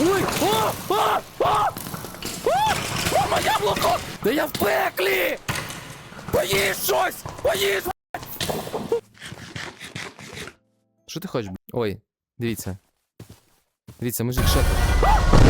Ой! О! А! О! О! О, моє яблуко! Да я в пеклі! Поїж щось! Поїж! Що ти хочеш? Ой, дивіться. Дивіться, мужик, що ти?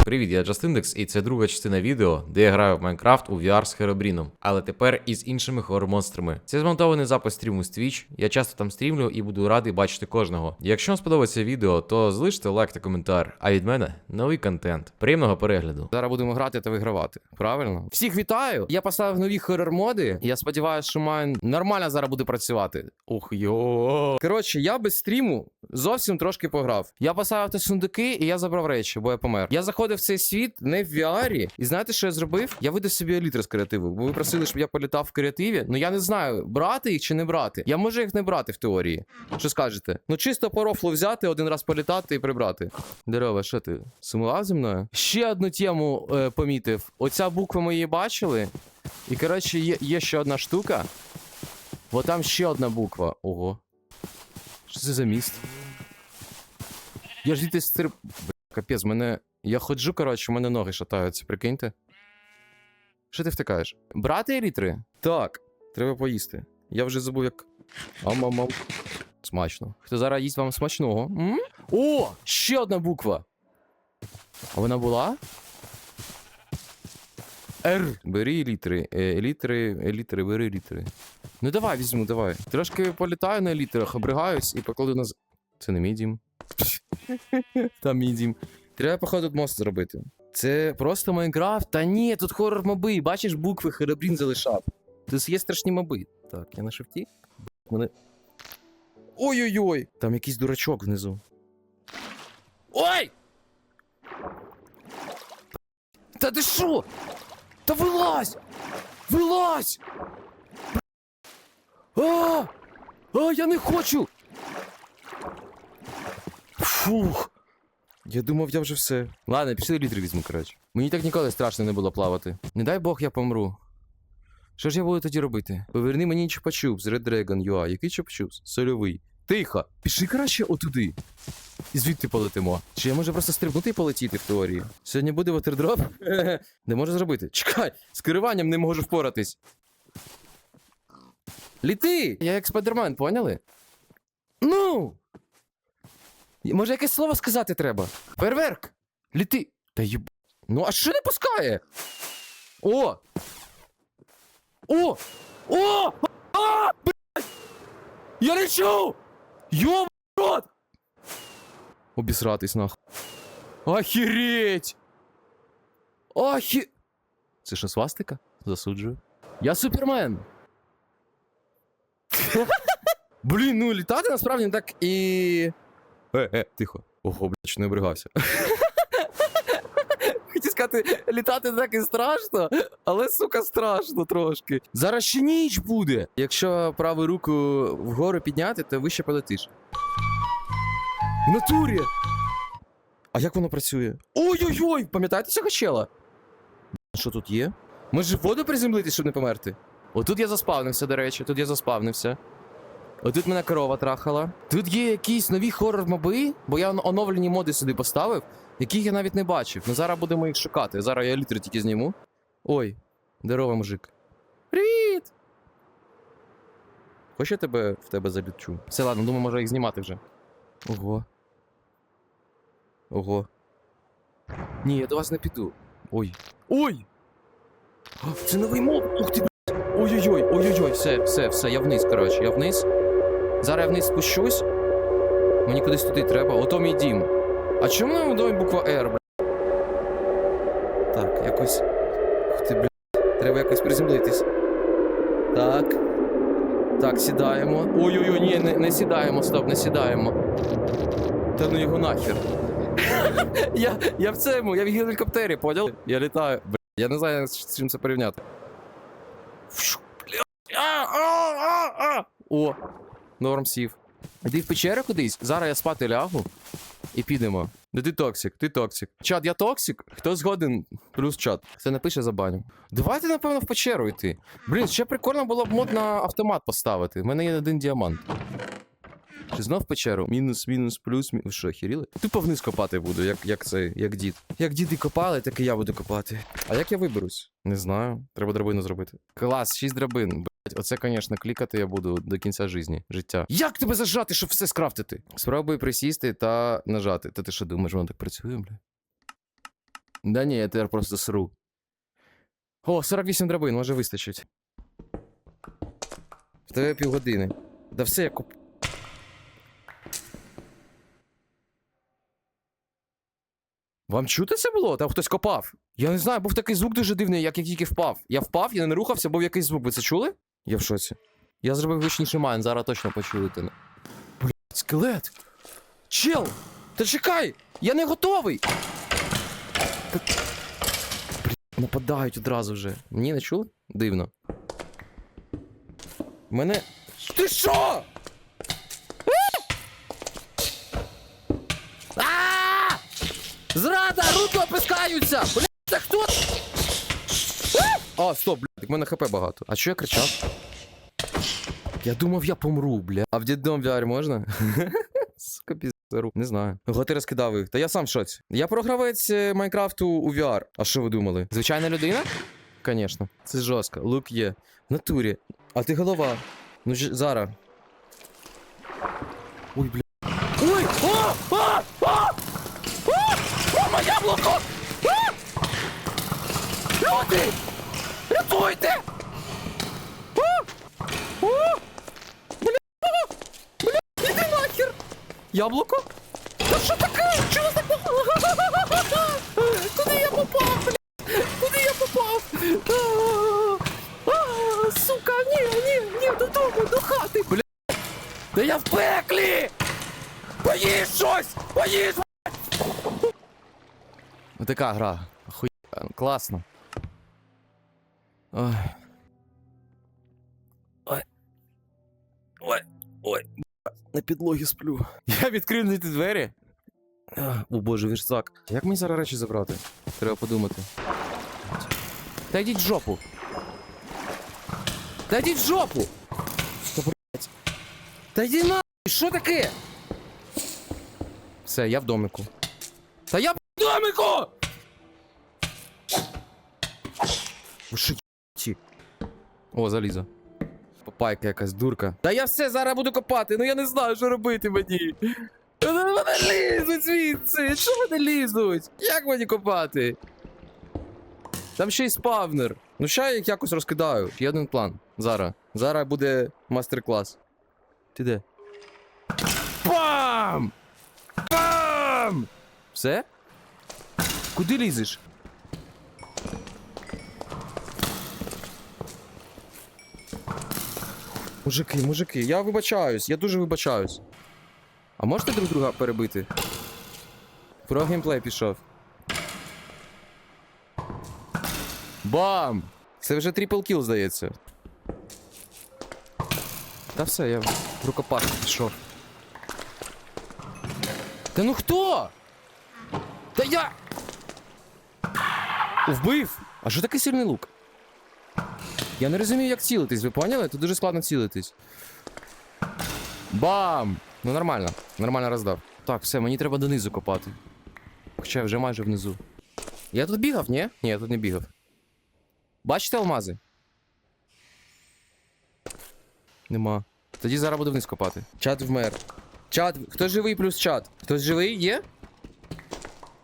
Привіт, я Джастиндекс, і це друга частина відео, де я граю в Майнкрафт у VR з Херобріном, але тепер із іншими хоррор-монстрами. Це змонтований запис стріму з Twitch, я часто там стрімлю і буду радий бачити кожного. Якщо вам сподобається відео, то залиште лайк та коментар, а від мене новий контент. Приємного перегляду. Зараз будемо грати та вигравати. Правильно? Всіх вітаю! Я поставив нові хоррор-моди. Я сподіваюся, що маю нормально зараз буде працювати. Ух йо. Коротше, я без стріму зовсім трошки пограв. Я поставив ті сундуки і я забрав речі, бо я помер. Я заходив в цей світ не в VR, і знаєте, що я зробив? Я видав собі елітри з креативу. Бо ви просили, щоб я політав в креативі. Ну я не знаю, брати їх чи не брати. Я можу їх не брати в теорії. Що скажете? Ну чисто по рофлу взяти, один раз політати і прибрати. Дерева, що ти? Сумував зі мною? Ще одну тему е, помітив. Оця буква ми її бачили. І коротше, є, є ще одна штука. Бо там ще одна буква. Ого. Що це за міст? Я ж звідти стрип. Бля, Капець, мене. Я ходжу, коротше, у мене ноги шатаються, прикиньте. Що ти втикаєш? Брати елітри? Так, треба поїсти. Я вже забув, як. Ам-ам-ам. Смачно. Хто зараз їсть вам смачного? М? О! Ще одна буква. А вона була? Р. Бери елітри. Е, Елітри, елітри, бери елітри. Ну давай візьму, давай. Трошки політаю на елітрах, обригаюсь і покладу на. Це не мій дім. Там мій дім. Треба, походу, тут мост зробити. Це просто Майнкрафт? Та ні, тут хорор моби. Бачиш, букви Херебрін залишав. Тут є страшні моби. Так, я на шифті. Мене. Ой-ой-ой! Там якийсь дурачок внизу. Ой! Та ти що? Та вилазь! Вилазь! А! А, я не хочу! Фух. Я думав, я вже все. Ладно, пішли літри візьму, коротше. Мені так ніколи страшно не було плавати. Не дай Бог, я помру. Що ж я буду тоді робити? Поверни мені чупа-чуп з Red Dragon UA. Який чупа-чуп? Сольовий. Тихо! Пішли краще отуди. І звідти полетимо. Чи я можу просто стрибнути і полетіти в теорії? Сьогодні буде ватердроп? Не можу зробити. Чекай! З керуванням не можу впоратись. Літи! Я як спайдермен, поняли? Ну! Може, якесь слово сказати треба? Фейерверк! Літи! Та єб... Ну, а що не пускає? О! О! О! А! Блядь! Я лечу! Йоб рот! Обісратись нахуй. Охереть! Охі... Це що, свастика? Засуджую. Я супермен! Блін, ну літати насправді так і. Е, е, тихо. Ого, блядь, чи не обригався. Хотів сказати, літати так і страшно, але сука, страшно трошки. Зараз ще ніч буде. Якщо праву руку вгору підняти, то вище полетиш. В натурі! А як воно працює? Ой-ой-ой! Пам'ятаєте цього чела? Що тут є? Може воду приземлитись, щоб не померти? Отут я заспавнився, до речі, тут я заспавнився. Отут мене корова трахала. Тут є якісь нові хоррор-моби, бо я оновлені моди сюди поставив, яких я навіть не бачив. Ну зараз будемо їх шукати. Зараз я літри тільки зніму. Ой, здорово, мужик. Привіт! Хоч я тебе в тебе залічу. Все, ладно, думаю, може їх знімати вже. Ого. Ого. Ні, я до вас не піду. Ой. Ой! Це новий мод! Ух ти, блядь! Ой-ой-ой, ой-ой-ой, все, все, все, я вниз, коротше, я вниз. Зараз я вниз спущусь. Мені кудись туди треба. Ото мій дім. А чому на домі буква R, бля? Так, якось. Ух ти, блядь. Треба якось приземлитись. Так. Так, сідаємо. Ой-ой-ой, ні, не, не сідаємо, стоп, не сідаємо. Та ну його нахер. я, я в цьому, я в гелікоптері, понял? Я літаю. Бля, я не знаю, з чим це порівняти. Фшу, блядь. А, а, а, а. О, норм сів. Іди в печеру кудись, зараз я спати лягу і підемо. Да ти токсик, ти токсик. Чат, я токсик? Хто згоден? Плюс чат. Хто напише за баню. Давайте, напевно, в печеру йти. Блін, ще прикольно було б мод на автомат поставити. У мене є один діамант. Чи знов в печеру? Мінус, мінус, плюс, мі... Ви що, хіріли? Тупо вниз копати буду, як, як це, як дід. Як діди копали, так і я буду копати. А як я виберусь? Не знаю. Треба драбину зробити. Клас, шість драбин. Оце, звісно, клікати я буду до кінця житті, життя. Як тебе зажати, щоб все скрафтити? Спробуй присісти та нажати. Та ти що думаєш, воно так працює, бля? Да ні, я тепер просто сру. О, 48 драбин, може вистачить. В тебе півгодини. Да все, я куп. Вам чути це було? Там хтось копав. Я не знаю, був такий звук дуже дивний, як я тільки впав. Я впав, я не рухався, був якийсь звук. Ви це чули? Я в шоці. Я зробив гучніший майн, зараз точно почуєте. Блять, скелет! Чел! Та чекай! Я не готовий! Та... Блять, нападають одразу вже. Ні, не чули? Дивно. Мене. Ти що? Зрада! Руки опускаються! Блядь, це хто? А! Стоп, блядь, так в мене хп багато. А що я кричав? Я думав, я помру, бля. А в діддом VR можна? Сука, піздару. Не знаю. Ого, ти розкидав їх. Та я сам в шоці. Я програвець е, Майнкрафту у VR. А що ви думали? Звичайна людина? Конечно. Це жорстко. Лук є. В натурі. А ти голова. Ну ж зараз. Ой, бля. Ой! А! А! А! О, моє яблуко! А! Люди! А! Бля! Бля! Іди нахер! Яблуко? Та що таке? Чого так попало? Куди я попав, бля? Куди я попав? А! А! Сука, ні, ні, ні, додому, до хати, бля! Та я в пеклі! Поїж щось! Поїж! Така гра. Охуєнна, класно. Ой. Ой. Ой. Ой. На підлогі сплю. Я відкрив на ті двері. О боже, вірсак. Як мені зараз речі забрати? Треба подумати. Та йдіть в жопу. Та йдіть в жопу! Та блять. Та йди на! Що таке? Все, я в домику. Та я в домику! Ви що? О, залізо. Попайка якась дурка. Та я все зараз буду копати, ну я не знаю, що робити мені. Вони лізуть звідси. Що вони лізуть? Як мені копати? Там ще й спавнер. Ну ща я їх якось розкидаю. Є один план. Зараз. Зараз буде мастер-клас. Ти де? Бам! Бам! Все? Куди лізеш? Мужики, мужики, я вибачаюсь, я дуже вибачаюсь. А можете друг друга перебити? Про геймплей пішов. Бам! Це вже трипл кіл, здається. Та все, я в рукопашку пішов. Та ну хто? Та я. Вбив! А що таке сильний лук? Я не розумію, як цілитись, ви поняли? Тут дуже складно цілитись. Бам! Ну нормально, нормально роздав. Так, все, мені треба донизу копати. Хоча вже майже внизу. Я тут бігав, ні? Ні, я тут не бігав. Бачите алмази? Нема. Тоді зараз буду вниз копати. Чат вмер. Чат, хто живий плюс чат? Хтось живий є?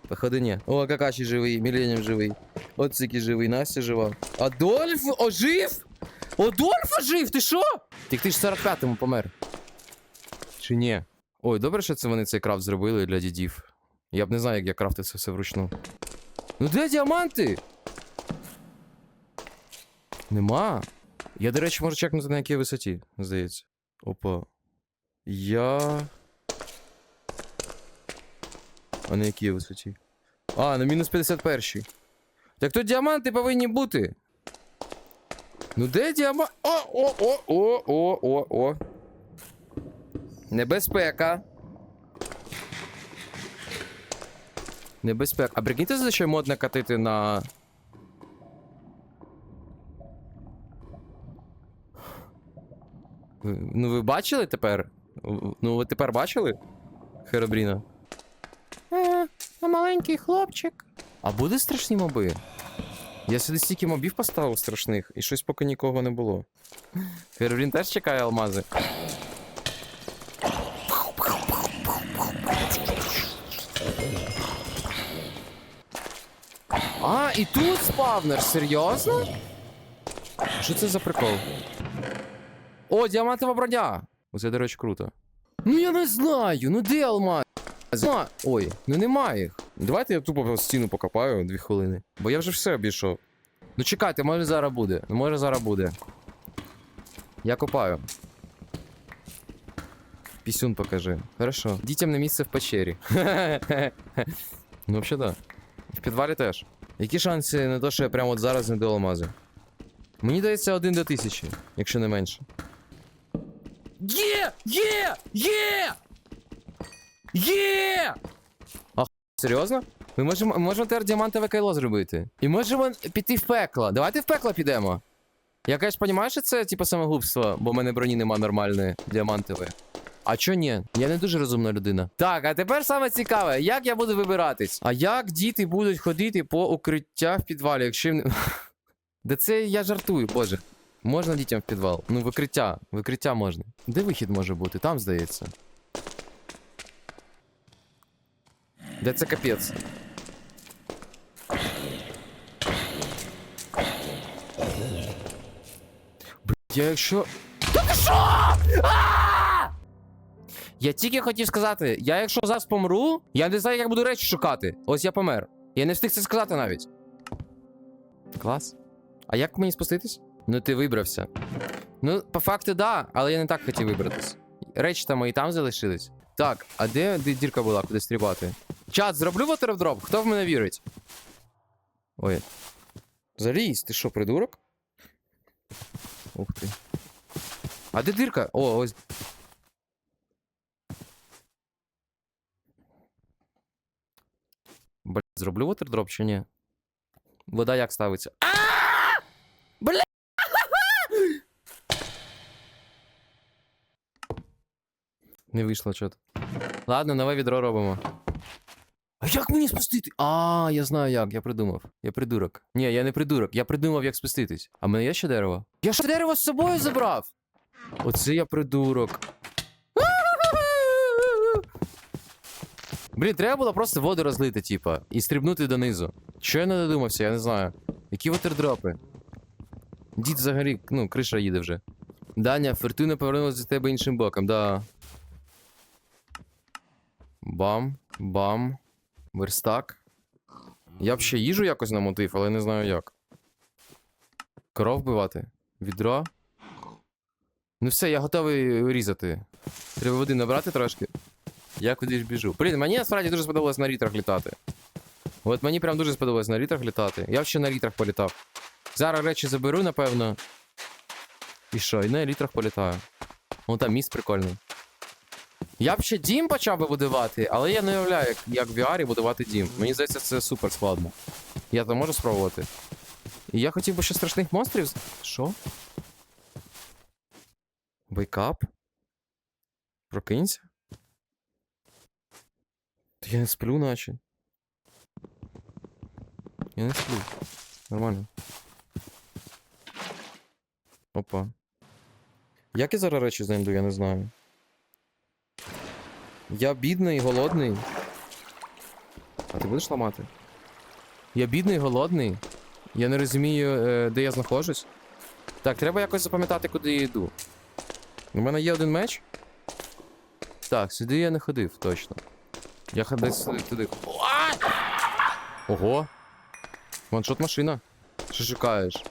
Походу ні. О, Какаші живий, Міленів живий. Оцики живий, Настя жива. Адольф ожив? Адольф ожив? Ти що? Так ти ж в 45-му помер. Чи ні? Ой, добре, що це вони цей крафт зробили для дідів. Я б не знаю, як я крафтив це все вручну. Ну де діаманти? Нема. Я, до речі, можу чекнути на якій висоті, здається. Опа. Я. А на якій висоті? А, на мінус 51. Так тут діаманти повинні бути. Ну де діамант? О, о, о, о, о, о, о. Небезпека. Небезпека. А прикиньте, за що модно катити на. Ну, ви бачили тепер? Ну, ви тепер бачили? Херобріна. Е, маленький хлопчик. А буде страшні моби? Я сюди стільки мобів поставив страшних, і щось поки нікого не було. Херобрін теж чекає алмази. А, і тут спавнер, серйозно? Що це за прикол? О, діамантова броня! Оце, до речі, круто. Ну я не знаю, ну де алмаз? А, Ой, ну немає їх. Давайте я тупо стіну покопаю дві хвилини. Бо я вже все обійшов. Ну чекайте, може зараз буде. Ну може зараз буде. Я копаю. Пісюн покажи. Хорошо. Дітям на місце в печері. ну, взагалі, да. В підвалі теж. Які шанси на те, що я прямо от зараз знайду алмази? Мені дається один до тисячі, якщо не менше. Є! Є! Є! Є! А серйозно? Ми можемо, можемо тепер діамантове кайло зробити. І можемо піти в пекло. Давайте в пекло підемо. Я, конечно, розумію, що це типу самогубство, бо в мене броні нема нормальної діамантової. А чо ні? Я не дуже розумна людина. Так, а тепер саме цікаве, як я буду вибиратись? А як діти будуть ходити по укриттях в підвалі, якщо. їм Да це я жартую, боже. Можна дітям в підвал? Ну, викриття. Викриття можна. Де вихід може бути? Там, здається. Де це капець? Блядь, я якщо. Та ти що? Я тільки хотів сказати, я якщо зараз помру, я не знаю, як буду речі шукати. Ось я помер. Я не встиг це сказати навіть. Клас. А як мені спуститись? Ну ти вибрався. Ну, по факту, да, але я не так хотів вибратись. Речі там мої там залишились. Так, а де, де дірка була, куди стрібати? Чат, зроблю вотердроп? Хто в мене вірить? Ой. Залізь, ти що, придурок? Ух ти. А де дірка? О, ось. Блядь, зроблю вотердроп чи ні? Вода як ставиться? А! Бля! Не вийшло чого. Ладно, нове відро робимо. А як мені спустити? А, я знаю як, я придумав. Я придурок. Ні, я не придурок, я придумав, як спуститись. А мене є ще дерево? Я ж дерево з собою забрав! Оце я придурок. Блін, треба було просто воду розлити, типа, і стрибнути донизу. Що я не додумався, я не знаю. Які вотердропи? Дід взагалі, ну, криша їде вже. Даня, фортуна повернулася до тебе іншим боком, да. Бам, бам. Верстак. Я б ще їжу якось намотив, але не знаю як. Коров вбивати. Відро. Ну все, я готовий різати. Треба води набрати трошки. Я кудись біжу. Блін, мені насправді дуже сподобалось на рітрах літати. От мені прям дуже сподобалось на рітрах літати. Я ще на рітрах політав. Зараз речі заберу, напевно. І що, і на літрах політаю. Ну там міст прикольний. Я б ще дім почав би будувати, але я не уявляю, як, як в VR будувати дім. Мені здається, це супер складно. Я то можу спробувати. І я хотів би ще страшних монстрів. Що? Вейкап? Прокинься? Та я не сплю, наче. Я не сплю. Нормально. Опа. Як я зараз речі знайду, я не знаю. Я бідний, голодний. А ти будеш ламати? Я бідний, голодний. Я не розумію, е, де я знаходжусь. Так, треба якось запам'ятати, куди я йду. У мене є один меч. Так, сюди я не ходив, точно. Я ходив туди. Ого! Ваншот машина. Що шукаєш?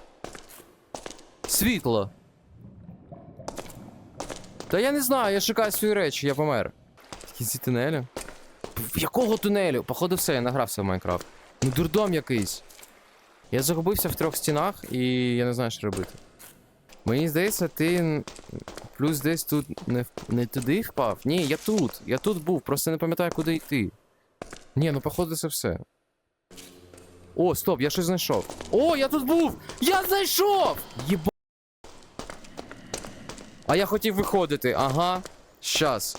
Світло. Та я не знаю, я шукаю свої речі, я помер. Кінці тунелю? В якого тунелю? Походу все, я награвся в Майнкрафт. Ну дурдом якийсь. Я загубився в трьох стінах і я не знаю, що робити. Мені здається, ти плюс десь тут не, не туди впав. Ні, я тут. Я тут був, просто не пам'ятаю, куди йти. Ні, ну походу це все. О, стоп, я щось знайшов. О, я тут був! Я знайшов! Єба. А я хотів виходити, ага. Щас.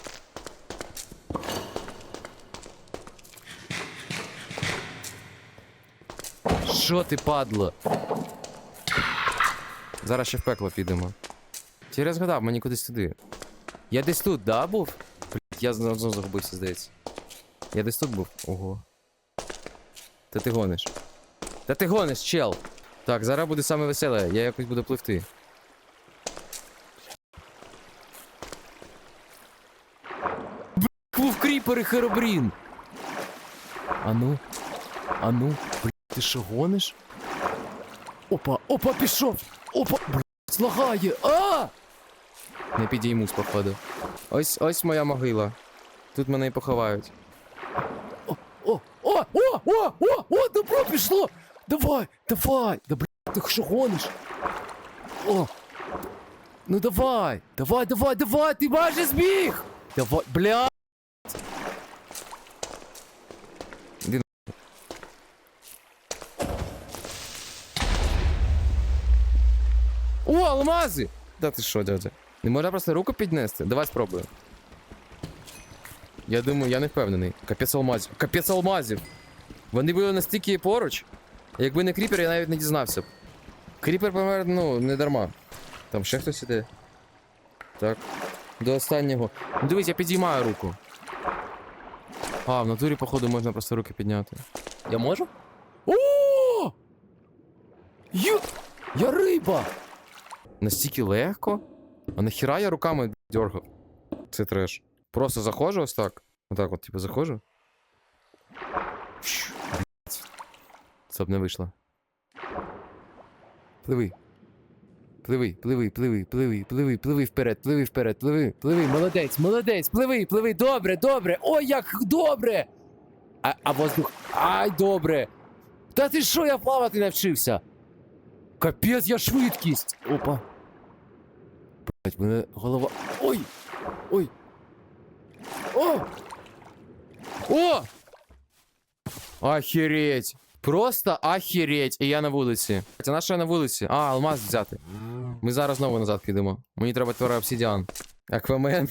Що ти, падло? Зараз ще в пекло підемо. Чи я згадав, мені кудись туди. Я десь тут, да, був? Блять, я знову загубився, здається. Я десь тут був. Ого. Та ти гониш. Та ти гониш, чел. Так, зараз буде саме веселе, я якось буду пливти. Був кріпер і херобрін. Ану. Ану. Блять, ти що гониш? Опа, опа, пішов! Опа! Блять, лагає! А! Не підіймусь, походу. Ось ось моя могила. Тут мене і поховають. О, о, о, о, о, о, о, добро пішло! Давай, давай! Да блядь, ти що гониш? О! Ну давай! Давай, давай, давай! Ти майже зміг! Давай, бля! Іди на- О, алмази! Да ти що, дядя? Не можна просто руку піднести? Давай спробуємо. Я думаю, я не впевнений. Капець алмазів. Капець алмазів! Вони були настільки поруч. Якби не кріпер, я навіть не дізнався б. Кріпер помер, ну, не дарма. Там ще хтось іде. Так. До останнього. Ну дивись, я підіймаю руку. А, в натурі, походу, можна просто руки підняти. Я можу? О! Ю... Я риба! Настільки легко. А нахіра я руками дергав? Це треш. Просто заходжу ось так. Отак от, типу, заходжу. Це б не вийшло. Пливи. Пливи, пливи, пливи, пливи, пливи, пливи вперед, пливи вперед, пливи, пливи, молодець, молодець, пливи, пливи, добре, добре, ой, як добре! А, а воздух, ай, добре! Та ти що, я плавати навчився? Капець, я швидкість! Опа. Блять, мене голова. Ой! Ой! О! О! Охереть! Просто охереть! І я на вулиці. Це наша я на вулиці. А, алмаз взяти. Ми зараз знову назад підемо. Мені треба творе обсидіан. Аквамен.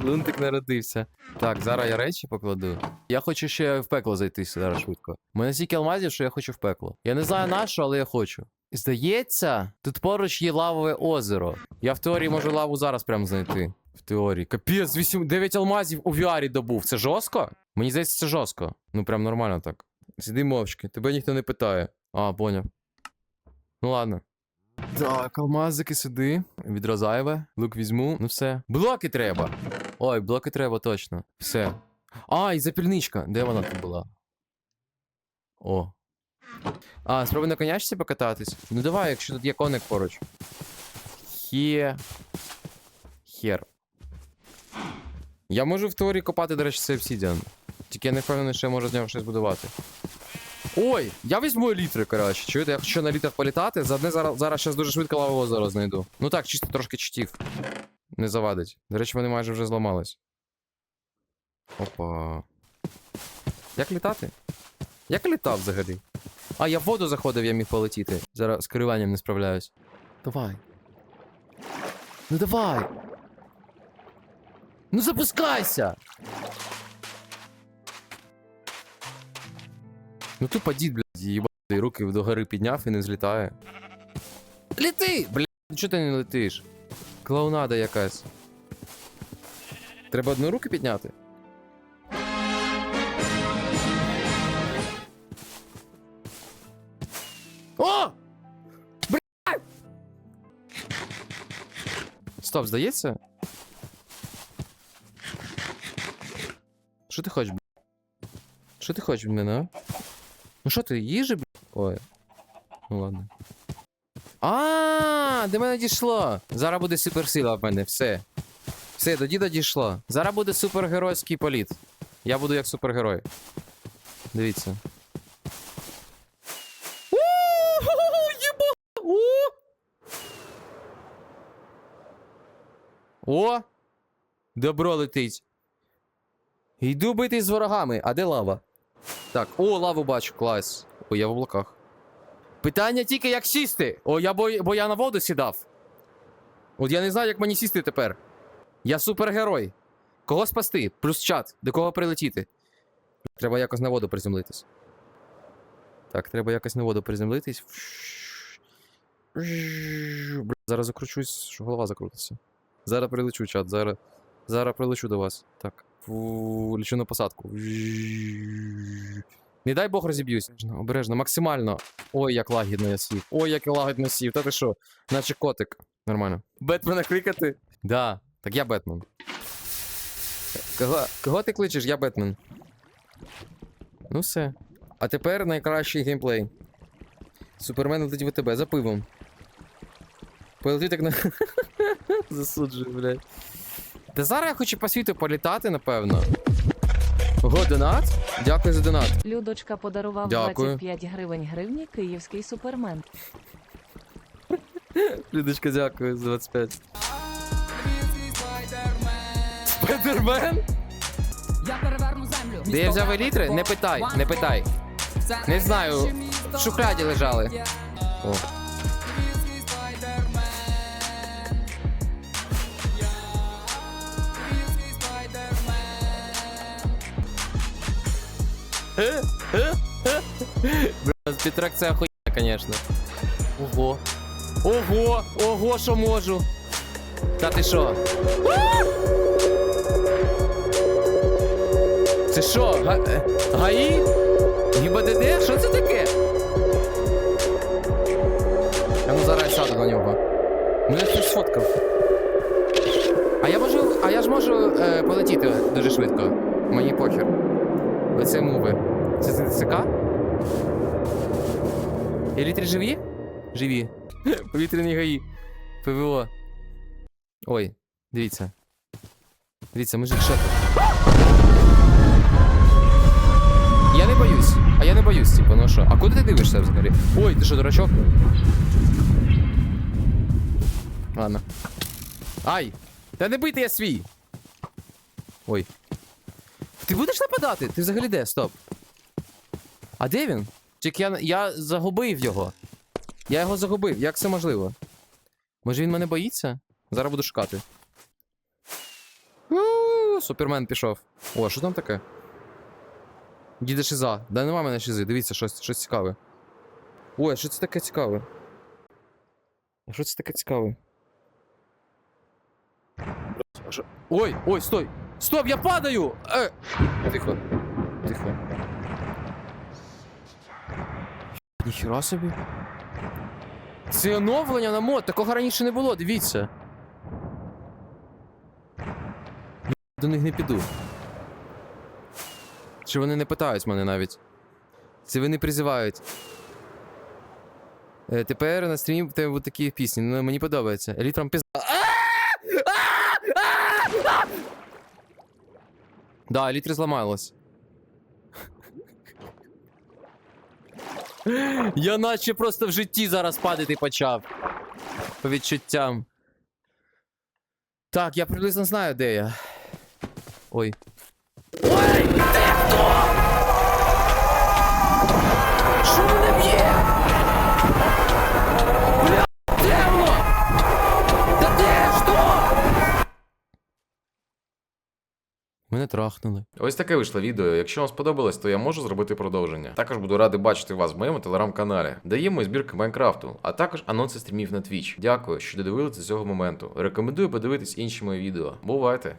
Лунтик народився. Так, зараз я речі покладу. Я хочу ще в пекло зайти зараз швидко. У мене стільки алмазів, що я хочу в пекло. Я не знаю на що, але я хочу. Здається, тут поруч є лавове озеро. Я в теорії можу лаву зараз прям знайти. В теорії. Капець, 8, 9 алмазів у VR добув. Це жорстко? Мені здається, це жорстко. Ну прям нормально так. Сиди мовчки, тебе ніхто не питає. А, поняв. Ну ладно. Так, алмазики сюди. Відро зайве. Лук візьму. Ну все. Блоки треба. Ой, блоки треба точно. Все. А, і запільничка. Де вона тут була? О. А, спробуй на конячці покататись. Ну давай, якщо тут є коник поруч. Хє. Хер. Я можу в теорії копати, до речі, цей обсідіан. Тільки я не впевнений, що я можу з нього щось будувати. Ой, я візьму елітри, коротше. Чуєте, я хочу на літах політати. За одне зараз, зараз щас дуже швидко лавове озеро знайду. Ну так, чисто трошки читів. Не завадить. До речі, вони майже вже зламались. Опа. Як літати? Як літав взагалі? А, я в воду заходив, я міг полетіти. Зараз з керуванням не справляюсь. Давай. Ну давай. Ну запускайся! Ну тупо дід, блядь, їбати руки до гори підняв і не злітає. Літи! Блядь, ну чого ти не летиш? Клоунада якась. Треба одну руки підняти. О! Блядь! Стоп, здається? Що ти хочеш, блядь? Що ти хочеш мене, а? Ну що ти, їжі, блядь? Ой. Ну ладно. А, до мене дійшло. Зараз буде суперсила в мене, все. Все, до діда дійшло. Зараз буде супергеройський політ. Я буду як супергерой. Дивіться. О! Добро летить. Йду битись з ворогами. А де лава? Так, о, лаву бачу, клас. О, я в облаках. Питання тільки як сісти. О, я бо, бо я на воду сідав. От я не знаю, як мені сісти тепер. Я супергерой. Кого спасти? Плюс чат. До кого прилетіти? Треба якось на воду приземлитись. Так, треба якось на воду приземлитись. Бля, Зараз закручусь, що голова закрутиться. Зараз прилечу, чат, зараз. Зараз прилечу до вас. Так. Лечу на посадку. Не дай Бог розіб'юсь. Обережно, Обережно, максимально. Ой, як лагідно я сів. Ой, як я лагідно сів. Та ти що? Наче котик. Нормально. Бетмена кликати? Да. Так я Бетмен. Кого, кого ти кличеш? Я Бетмен. Ну все. А тепер найкращий геймплей. Супермен летить в тебе за пивом. Полетить так на. Засуджую, блядь. Та зараз я хочу по світу політати, напевно. Ого, донат? Дякую за донат. Людочка подарував Дякую. 25 гривень гривні київський супермен. Людочка, дякую за 25. Спайдермен? Я переверну землю. Де я взяв елітри? Не питай, не питай. Не знаю, в шухляді лежали. О. Бля, Петрак це охуєнно, конечно. Ого. Ого, ого, що можу. Та ти що? Це що? Га... е, ГАІ? ГІБДД? Що це таке? А ну зараз я сяду на нього. Мене хтось сфоткав. А я можу. А я ж можу е, полетіти дуже швидко. Мені похер. Оце муви. Це це ЦК? Елітри живі? Живі. Повітряні гаї. ПВО. Ой, дивіться. Дивіться, мужик, що тут? Я не боюсь. А я не боюсь, типу, ну що? А куди ти дивишся взагалі? Ой, ти що, дурачок? Ладно. Ай! Та не бийте я свій! Ой. Ти будеш нападати? Ти взагалі де? Стоп. А де він? Тільки я, я загубив його. Я його загубив. Як це можливо? Може він мене боїться? Зараз буду шукати. Супермен пішов. О, що там таке? Діда Шиза. Да нема мене шизи, дивіться, щось, щось цікаве. Ой, що це таке цікаве? А що це таке цікаве? Ой, ой, стой! Стоп, я падаю! Е! Тихо. Тихо. Ніхіра собі. Це оновлення на мод, такого раніше не було, дивіться. До них не піду. Чи вони не питають мене навіть? Чи вони призивають? Е, тепер на стрімі в тебе будуть такі пісні. Ну, мені подобається. Елітрам пізда. Да, елітри зламалось. Я наче просто в житті зараз падати почав. По відчуттям. Так, я приблизно знаю, де я. Ой, Мене трахнули. Ось таке вийшло відео. Якщо вам сподобалось, то я можу зробити продовження. Також буду радий бачити вас в моєму телеграм-каналі. Даємо збірки Майнкрафту, а також анонси стрімів на Twitch. Дякую, що додивилися до цього моменту. Рекомендую подивитись інші мої відео. Бувайте!